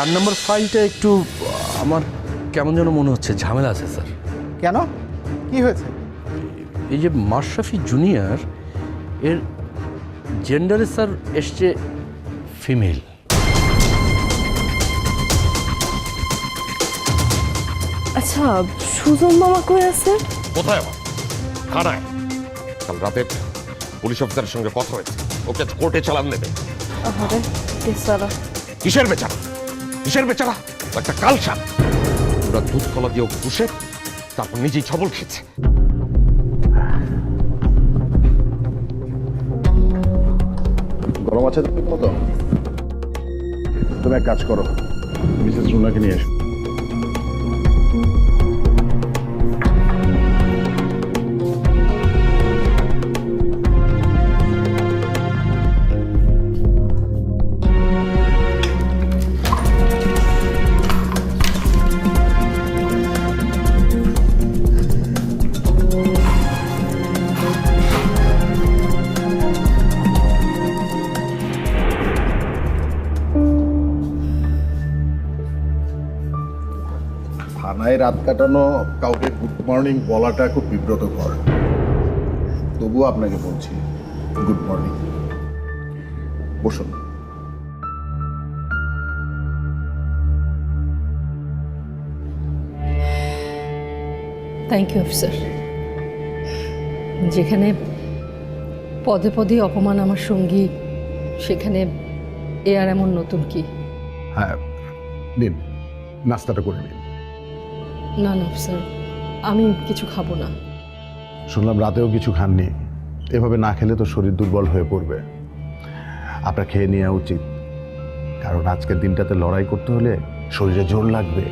চার নম্বর ফাইলটা একটু আমার কেমন যেন মনে হচ্ছে ঝামেলা আছে স্যার। কেন? কি হয়েছে? এই যে মাশরাফি জুনিয়র এর জেন্ডারে স্যার এসছে ফিমেল আচ্ছা সুজন মামা কই আছে? কোথায় আবার থানায়। কাল রাতে পুলিশ অফিসারের সঙ্গে কথা হয়েছে। ওকে কোর্টে চালান দেবে। কিসের বেচারা? কিসের বেচারা? একটা কালসা ওরা দুধ কলা দিয়েও ঘুষে, তারপর নিজেই ছবল খেয়েছে। গরম আছে তুমি কত তুমি এক কাজ করো, মিসেস রুনাকে নিয়ে এসো। রাত কাটানো কাউকে গুড মর্নিং বলাটা খুব বিব্রতকর। তবুও আপনাকে বলছি গুড মর্নিং বসুন। থ্যাংক ইউ অফিসার যেখানে পদে পদে অপমান আমার সঙ্গী সেখানে এ আর এমন নতুন কি? হ্যাঁ নিন নাস্তাটা করে নিন। না না অফিসার আমি কিছু খাব না। শুনলাম রাতেও কিছু খাননি। এভাবে না খেলে তো শরীর দুর্বল হয়ে পড়বে। আপনার খেয়ে নেওয়া উচিত। কারণ আজকের দিনটাতে লড়াই করতে হলে শরীরে জোর লাগবে।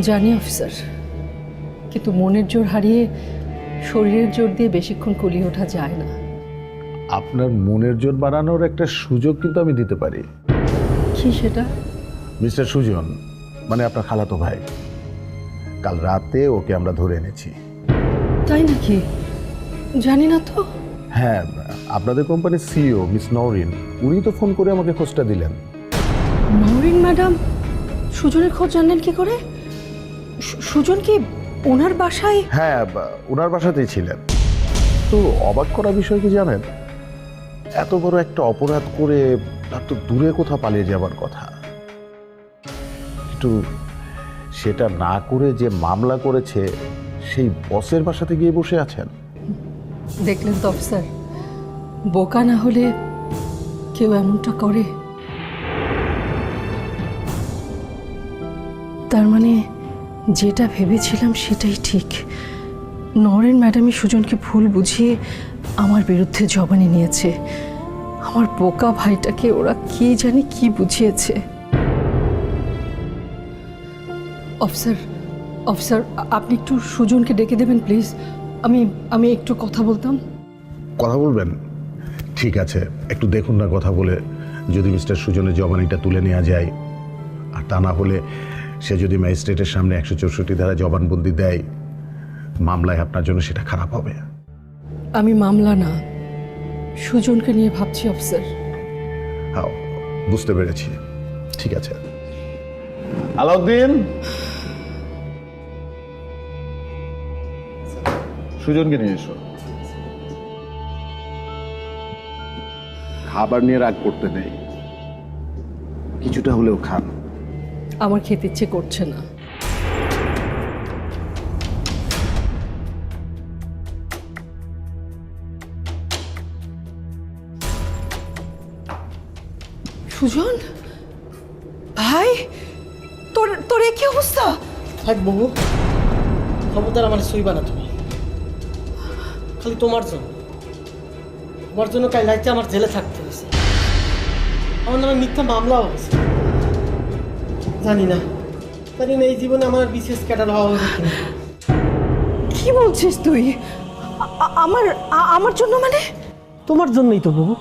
জানি অফিসার কিন্তু মনের জোর হারিয়ে শরীরের জোর দিয়ে বেশিক্ষণ কুলিয়ে ওঠা যায় না। আপনার মনের জোর বাড়ানোর একটা সুযোগ কিন্তু আমি দিতে পারি। কি সেটা? মিস্টার সুজন মানে আপনার খালাতো ভাই। কাল রাতে ওকে আমরা ধরে এনেছি। তাই নাকি? জানি না তো। হ্যাঁ আপনাদের কোম্পানির সিইও মিস নওরিন উনি তো ফোন করে আমাকে খোঁজটা দিলেন। নরিন ম্যাডাম সুজনের খোঁজ জানলেন কি করে? সুজন কি ওনার বাসায়? হ্যাঁ ওনার বাসাতেই ছিলেন। তো অবাক করা বিষয় কি জানেন? এত বড় একটা অপরাধ করে তার তো দূরে কোথাও পালিয়ে যাবার কথা। কিন্তু সেটা না করে যে মামলা করেছে, সেই বসের বাসাতে গিয়ে বসে আছেন। দেখলেন তো, অফিসার, বোকা না হলে কেউ এমনটা করে? তার মানে যেটা ভেবেছিলাম সেটাই ঠিক। নরেন ম্যাডামই সুজনকে ভুল বুঝিয়ে আমার বিরুদ্ধে জবানি নিয়েছে। আমার বোকা ভাইটাকে ওরা কি জানি কি বুঝিয়েছে। অফিসার অফিসার আপনি একটু সুজনকে ডেকে দেবেন প্লিজ। আমি আমি একটু কথা বলতাম। কথা বলবেন? ঠিক আছে একটু দেখুন না কথা বলে। যদি মিস্টার সুজনের জবানিটা তুলে নেওয়া যায় আর তা না হলে সে যদি ম্যাজিস্ট্রেটের সামনে একশো চৌষট্টি ধারা জবানবন্দি দেয় মামলায় আপনার জন্য সেটা খারাপ হবে। আমি মামলা না সুজনকে নিয়ে ভাবছি অফিসার। হ্যাঁ বুঝতে পেরেছি। ঠিক আছে। আলাউদ্দিন? সুজনকে নিয়ে এসো। খাবার নিয়ে রাগ করতে নেই। কিছুটা হলেও খান। আমার খেতে ইচ্ছে করছে না। সুজন? ভাই তোর তোর কি অবস্থা? থাক বহু খবরদার আমার সইবা না তুমি। খালি তোমার জন্য। তোমার জন্য কাল রাইতে আমার জেলে থাকতে হয়েছে। আমার নামে মিথ্যা মামলাও হয়েছে। জানি না। জানি না এই জীবনে আমার বিশেষ ক্যাডার হওয়া হবে কি বলছিস তুই? আমার আমার জন্য মানে? তোমার জন্যই তো বাবু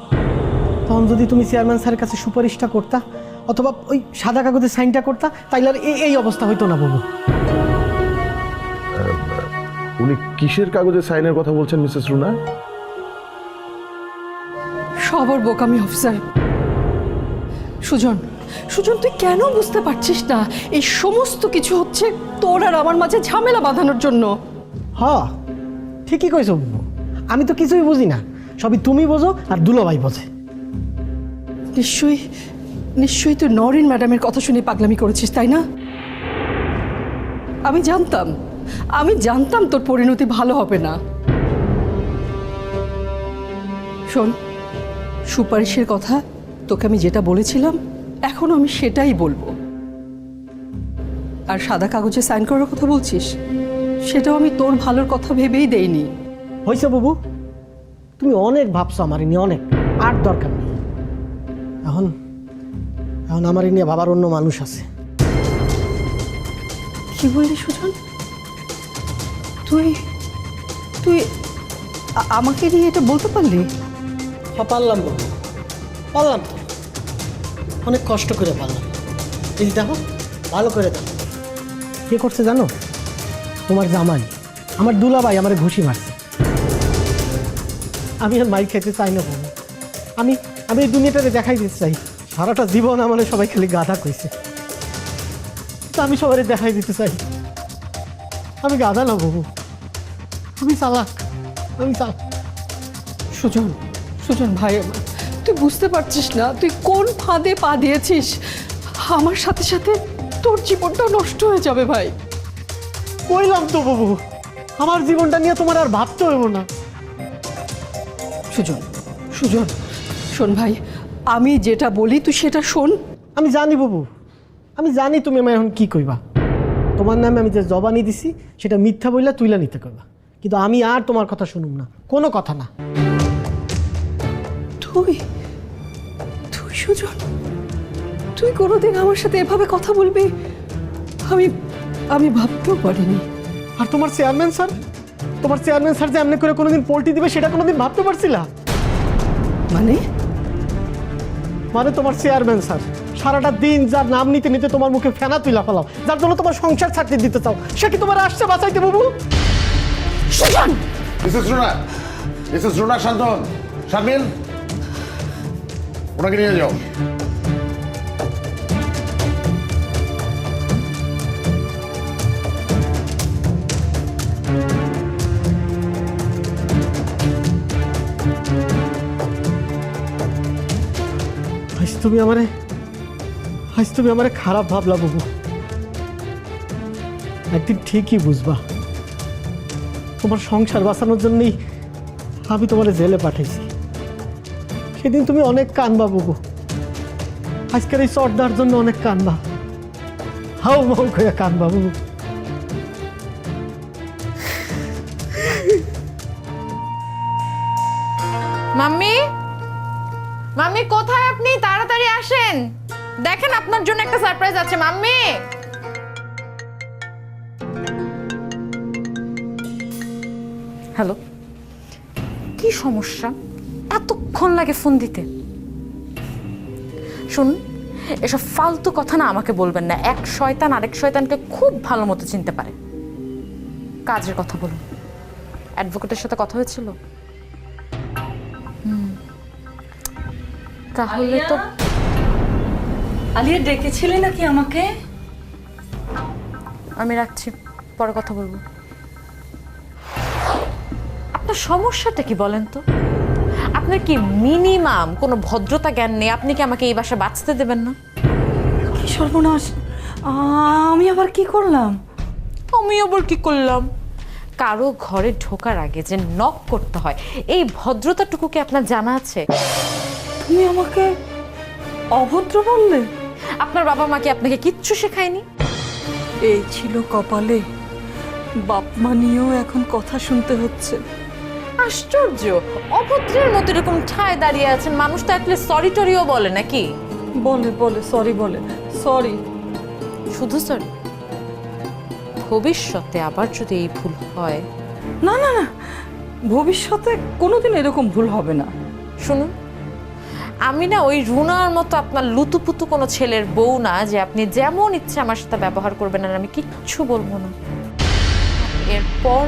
তখন যদি তুমি চেয়ারম্যান স্যারের কাছে সুপারিশটা করতা অথবা ওই সাদা কাগজে সাইনটা করতা তাইলে আর এই- এই অবস্থা হইতো না বাবু উনি কিসের কাগজে সাইনের কথা বলছেন মিসেস রুনা? সবার বোকামি অফিসার। সুজন সুজন তুই কেন বুঝতে পারছিস না? এই সমস্ত কিছু হচ্ছে তোর আর আমার মাঝে ঝামেলা বাঁধানোর জন্য। হ ঠিকই কইছো আমি তো কিছুই বুঝি না। সবই তুমি বোঝো আর দুলাভাই বোঝে। নিশ্চয়ই নিশ্চয়ই তুই নরেন ম্যাডামের কথা শুনে পাগলামি করেছিস তাই না? আমি জানতাম। আমি জানতাম তোর পরিণতি ভালো হবে না। শোন সুপারিশের কথা তোকে আমি যেটা বলেছিলাম এখন আমি সেটাই বলব। আর সাদা কাগজে সাইন করার কথা বলছিস সেটাও আমি তোর ভালোর কথা ভেবেই দেইনি। হয়েছে বাবু তুমি অনেক ভাবছ আমার নিয়ে অনেক। আর দরকার নেই। এখন এখন আমার নিয়ে বাবার অন্য মানুষ আছে। কি বললি সুজন? তুই তুই আমাকে নিয়ে এটা বলতে পারলি? হ পারলাম বাবু পারলাম। তো অনেক কষ্ট করে পারলাম। এই দেখো ভালো করে দেখো। কে করছে জানো? তোমার জামাই। আমার দুলাভাই আমার ঘুষি মারছে। আমি আর মাইক খেতে চাই না বাবু আমি আমি এই দুনিয়াটাতে দেখাই দিতে চাই। সারাটা জীবন আমার সবাই খালি গাধা কইছে। তো আমি সবাই দেখাই দিতে চাই। আমি গাধা না বাবু আমি চালাক আমি চালাক। সুজন সুজন ভাই আমার তুই বুঝতে পারছিস না তুই কোন ফাঁদে পা দিয়েছিস? আমার সাথে সাথে তোর জীবনটা নষ্ট হয়ে যাবে ভাই। কইলাম তো বাবু আমার জীবনটা নিয়ে তোমার আর ভাবতে হইব না। সুজন সুজন শোন ভাই আমি যেটা বলি তুই সেটা শোন। আমি জানি বাবু আমি জানি তুমি আমার এখন কি কইবা। তোমার নামে আমি যে জবানি দিছি সেটা মিথ্যা বইলা তুইলা নিতে কইবা। কিন্তু আমি আর তোমার কথা শুনুম না। কোনো কথা না। তুই তুই সুজন তুই কোনোদিন আমার সাথে এভাবে কথা বলবি? আমি আমি ভাবতেও পারিনি। আর তোমার চেয়ারম্যান স্যার তোমার চেয়ারম্যান স্যার যে এমনি করে কোনোদিন পোল্টি দিবে সেটা কোনোদিন ভাবতে পারছিলা? মানে? মানে তোমার চেয়ারম্যান স্যার সারাটা দিন যার নাম নিতে নিতে তোমার মুখে ফেনা তুই ফেলাও যার জন্য তোমার সংসার ছাড়তে দিতে চাও সে কি তোমার আসছে বাঁচাইতে বাবু? সুজন মিসেস রুনা মিসেস রুনা শান্তন শারমিন ওনাকে নিয়ে যাও আজ তুমি আমারে আজ তুমি আমারে খারাপ ভাবলা বাবু একদিন ঠিকই বুঝবা তোমার সংসার বাঁচানোর জন্যই আমি তোমার জেলে পাঠাইছি। সেদিন তুমি অনেক কানবা, বাবু। আজকের এই চর্দার জন্য অনেক কানবা। হাউ মাউ করে কানবা, বাবু। মাম্মি? মাম্মি, কোথায় আপনি? তাড়াতাড়ি আসেন। দেখেন আপনার জন্য একটা সারপ্রাইজ আছে, মাম্মি। হ্যালো? কি সমস্যা? এতক্ষণ লাগে ফোন দিতে। শুনুন এসব ফালতু কথা না আমাকে বলবেন না। এক শয়তান আরেক শয়তানকে খুব ভালো মতো চিনতে পারে। কাজের কথা বলুন। অ্যাডভোকেটের সাথে কথা হয়েছিল? তাহলে তো আলিয়া ডেকেছিলে নাকি আমাকে? আমি রাখছি পরে কথা বলব। আপনার সমস্যাটা কি বলেন তো? আপনার কি মিনিমাম কোনো ভদ্রতা জ্ঞান নেই? আপনি কি আমাকে এই বাসা বাঁচতে দেবেন না? কি সর্বনাশ। আমি আবার কি করলাম? আমি আবার কি করলাম? কারও ঘরে ঢোকার আগে যে নক করতে হয় এই ভদ্রতাটুকু কি আপনার জানা আছে? তুমি আমাকে অভদ্র বললে? আপনার বাবা মা কি আপনাকে কিচ্ছু শেখায়নি? এই ছিল কপালে। বাপ মা নিয়েও এখন কথা শুনতে হচ্ছে। আশ্চর্য! অভদ্রের মতো এরকম ঠায় দাঁড়িয়ে আছেন মানুষ তো অ্যাটলিস্ট সরি টরিও বলে নাকি? বলে বলে সরি বলে সরি শুধু সরি ভবিষ্যতে আবার যদি এই ভুল হয়? না না না ভবিষ্যতে কোনোদিন এরকম ভুল হবে না। শুনুন আমি না ওই রুনার মতো আপনার লুতুপুতু কোনো ছেলের বউ না যে আপনি যেমন ইচ্ছে আমার সাথে ব্যবহার করবেন আর আমি কিচ্ছু বলব না। এরপর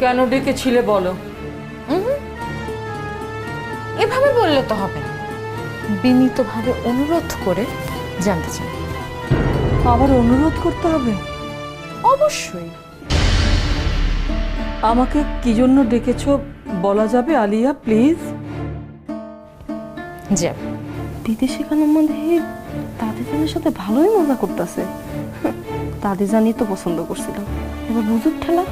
কেন ডেকেছিলে বলো? এভাবে বললে তো হবে না। বিনীতভাবে অনুরোধ করে জানতে চাই। আবার অনুরোধ করতে হবে? অবশ্যই। আমাকে কি জন্য ডেকেছ বলা যাবে আলিয়া প্লিজ? যে বিদেশি কালার মধ্যে তাদের সাথে ভালোই মজা করতেছে। তাদের জানি তো পছন্দ করছিল এবার বুঝুক ঠেলা।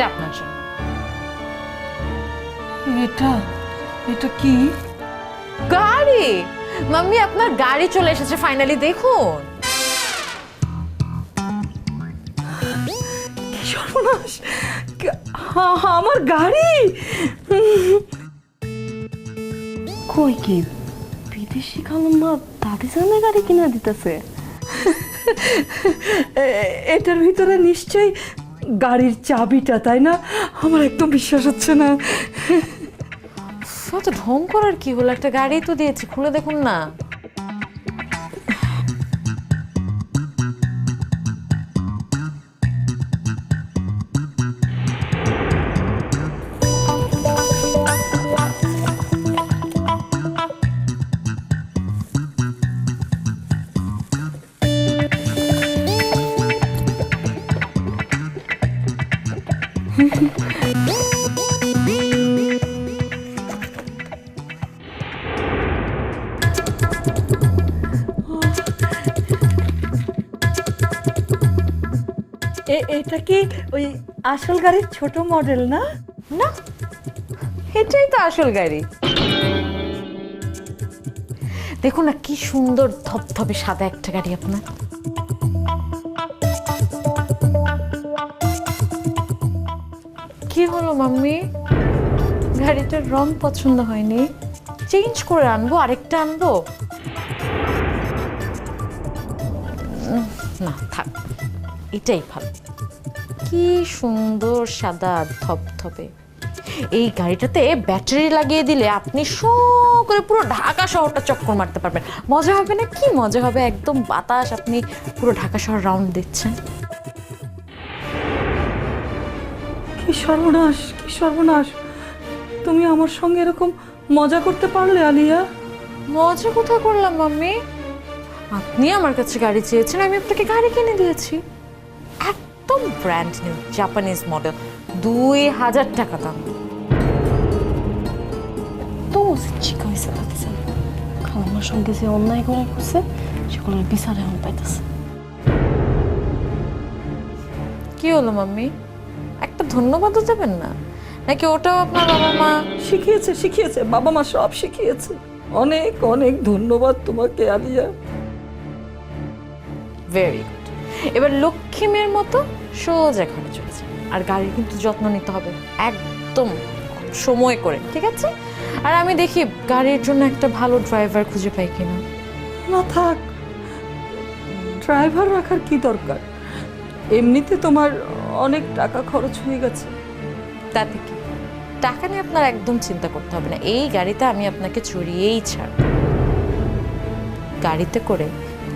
এটা আপনার জন্য। এটা? এটা কি? গাড়ি! মাম্মি আপনার গাড়ি চলে এসেছে ফাইনালি দেখুন। সর্বনাশ! আমার গাড়ি! কই কি? বিদেশি কালাম্মা তাদের জানের গাড়ি কিনা দিতেছে? এটার ভিতরে নিশ্চয়ই গাড়ির চাবিটা, তাই না? আমার একদম বিশ্বাস হচ্ছে না। তো ঢং করার কি হলো? একটা গাড়ি তো দিয়েছি, খুলে দেখুন না। এটা কি ওই আসল গাড়ির ছোট মডেল না? না, এটাই তো আসল গাড়ি। দেখুন না, কি সুন্দর ধপধপে সাদা একটা গাড়ি আপনার। কি হলো মাম্মি? গাড়িটার রং পছন্দ হয়নি। চেঞ্জ করে আনব, আরেকটা আনব? না, থাক। এটাই ভালো। কি সুন্দর সাদা ধপধপে। এই গাড়িটাতে ব্যাটারি লাগিয়ে দিলে আপনি শো করে পুরো ঢাকা শহরটা চক্কর মারতে পারবেন। মজা হবে না? কি মজা হবে? একদম বাতাস আপনি পুরো ঢাকা শহর রাউন্ড দিচ্ছেন। কি সর্বনাশ কি সর্বনাশ। তুমি আমার সঙ্গে এরকম মজা করতে পারলে আলিয়া? মজা কোথায় করলাম মাম্মি? আপনি আমার কাছে গাড়ি চেয়েছেন আমি আপনাকে গাড়ি কিনে দিয়েছি। একদম ব্র্যান্ড নিউ জাপানিজ মডেল দুই হাজার টাকা দাম। তো উচিত শিক্ষা হয়েছে জানে খালাম্মার সঙ্গে যে অন্যায় করে করছে সেগুলোর বিচার এখন পাইতেছে। কি হলো মাম্মি? একটা ধন্যবাদও দেবেন না? নাকি ওটাও আপনার বাবা মা? শিখিয়েছে শিখিয়েছে বাবা মা সব শিখিয়েছে। অনেক অনেক ধন্যবাদ তোমাকে আলিয়া। ভেরি গুড এবার লক্ষ্মী মেয়ের মতো সোজা ঘরে চলে যান আর গাড়ির কিন্তু যত্ন নিতে হবে। একদম সময় করে ঠিক আছে? আর আমি দেখি গাড়ির জন্য একটা ভালো ড্রাইভার খুঁজে পাই কিনা। না থাক ড্রাইভার রাখার কি দরকার? এমনিতে তোমার অনেক টাকা খরচ হয়ে গেছে। তাতে কি? টাকা নিয়ে আপনার একদম চিন্তা করতে হবে না। এই গাড়িতে আমি আপনাকে চড়িয়েই ছাড়ব। গাড়িতে করে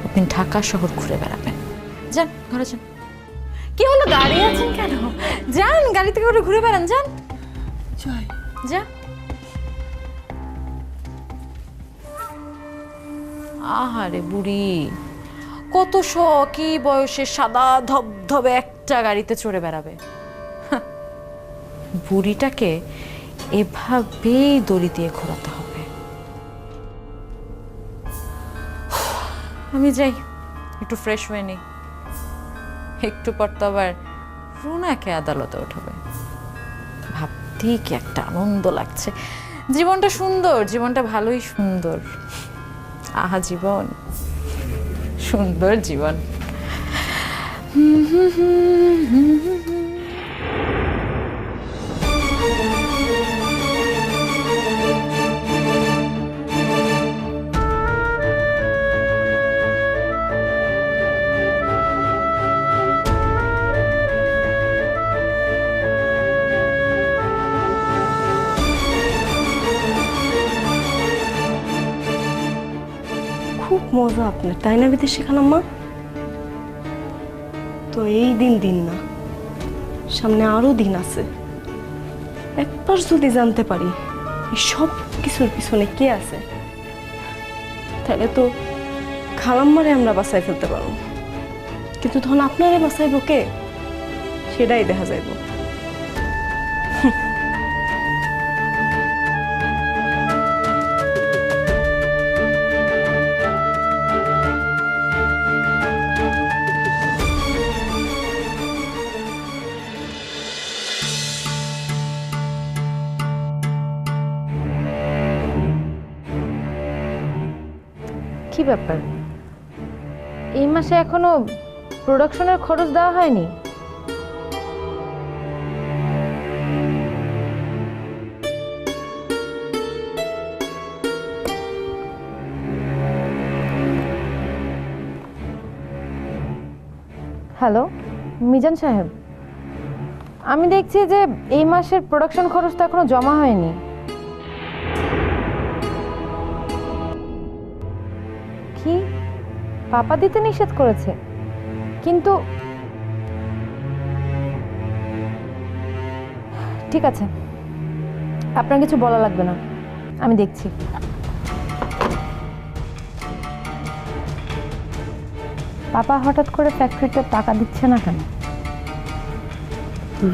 আপনি ঢাকা শহর ঘুরে বেড়াবেন। যান ঘরে যান। কি হলো গাড়ি আছেন কেন? যান গাড়িতে করে ঘুরে বেড়ান যান। যা। আহারে বুড়ি কত শখই বয়সে সাদা ধবধবে একটা গাড়িতে চড়ে বেড়াবে। বুড়িটাকে এভাবেই দড়ি দিয়ে ঘোরাতে হবে। আমি যাই একটু ফ্রেশ হয়ে নিই। একটু পর তো আবার রুনাকে আদালতে উঠবে ভাবতেই কি একটা আনন্দ লাগছে। জীবনটা সুন্দর, জীবনটা ভালোই সুন্দর। আহা, জীবন। সুন্দর জীবন। মজা আপনার, তাই না বিদেশি খালাম্মা? তো এই দিন দিন না, সামনে আরও দিন আছে। একবার যদি জানতে পারি সব কিছুর পিছনে কে আছে, তাহলে তো খালাম্মারে আমরা বাসায় ফেলতে পারব। কিন্তু তখন আপনারে বাসাইব কে? সেটাই দেখা যাইব। ব্যাপার? এই মাসে এখনও প্রোডাকশনের খরচ দেওয়া হয়নি? হ্যালো মিজান সাহেব। আমি দেখছি যে এই মাসের প্রোডাকশন খরচটা এখনও জমা হয়নি। পাপা দিতে নিষেধ করেছে। কিন্তু ঠিক আছে, আপনার কিছু বলা লাগবে না। আমি দেখছি। পাপা হঠাৎ করে ফ্যাক্টরিতে টাকা দিচ্ছে না কেন?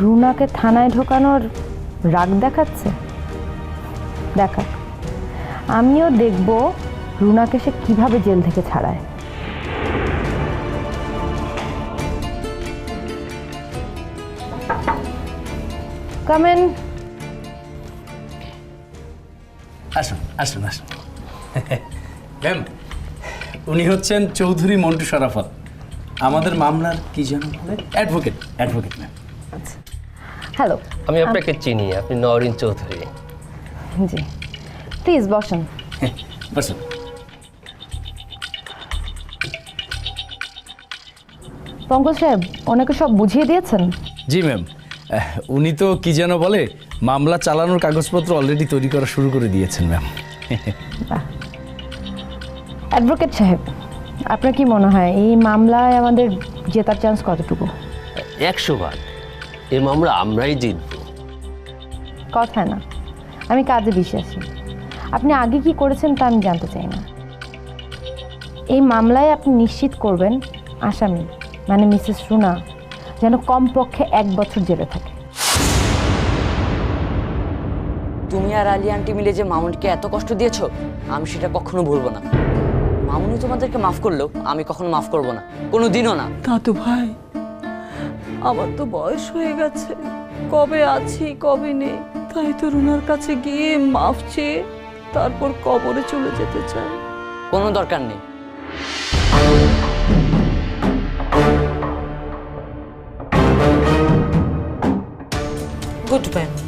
রুনাকে থানায় ঢোকানোর রাগ দেখাচ্ছে? দেখা আমিও দেখব রুনাকে সে কীভাবে জেল থেকে ছাড়ায়। কামেন আসুন আসুন আসুন। ম্যাম উনি হচ্ছেন চৌধুরী মন্টু শরাফত আমাদের মামলার কি যেন বলে? অ্যাডভোকেট অ্যাডভোকেট ম্যাম হ্যালো আমি আপনাকে চিনি আপনি নরিন চৌধুরী। জি। প্লিজ বসেন। বসুন। পঙ্কজ সাহেব ওনাকে সব বুঝিয়ে দিয়েছেন? জি ম্যাম উনি তো কি যেন বলে মামলা চালানোর কাগজপত্র অলরেডি তৈরি করা শুরু করে দিয়েছেন ম্যাম। অ্যাডভোকেট সাহেব আপনার কি মনে হয় এই মামলায় আমাদের জেতার চান্স কতটুকু? একশো বার। এই মামলা আমরাই জিতবো। কথা না। আমি কাজে বিশ্বাসী আপনি আগে কি করেছেন তা আমি জানতে চাই না। এই মামলায় আপনি নিশ্চিত করবেন আসামি মানে মিসেস রুনা যেন কমপক্ষে এক বছর জেলে থাকে। তুমি আর আলি আন্টি মিলে যে মামুনকে এত কষ্ট দিয়েছ আমি সেটা কখনো ভুলবো না। মামুনি তোমাদেরকে মাফ করলেও আমি কখনো মাফ করব না। কোনো দিনও না। দাদু ভাই আমার তো বয়স হয়ে গেছে। কবে আছি কবে নেই তাই তো রুনার কাছে গিয়ে মাফ চেয়ে তারপর কবরে চলে যেতে চাই। কোনো দরকার নেই। Good man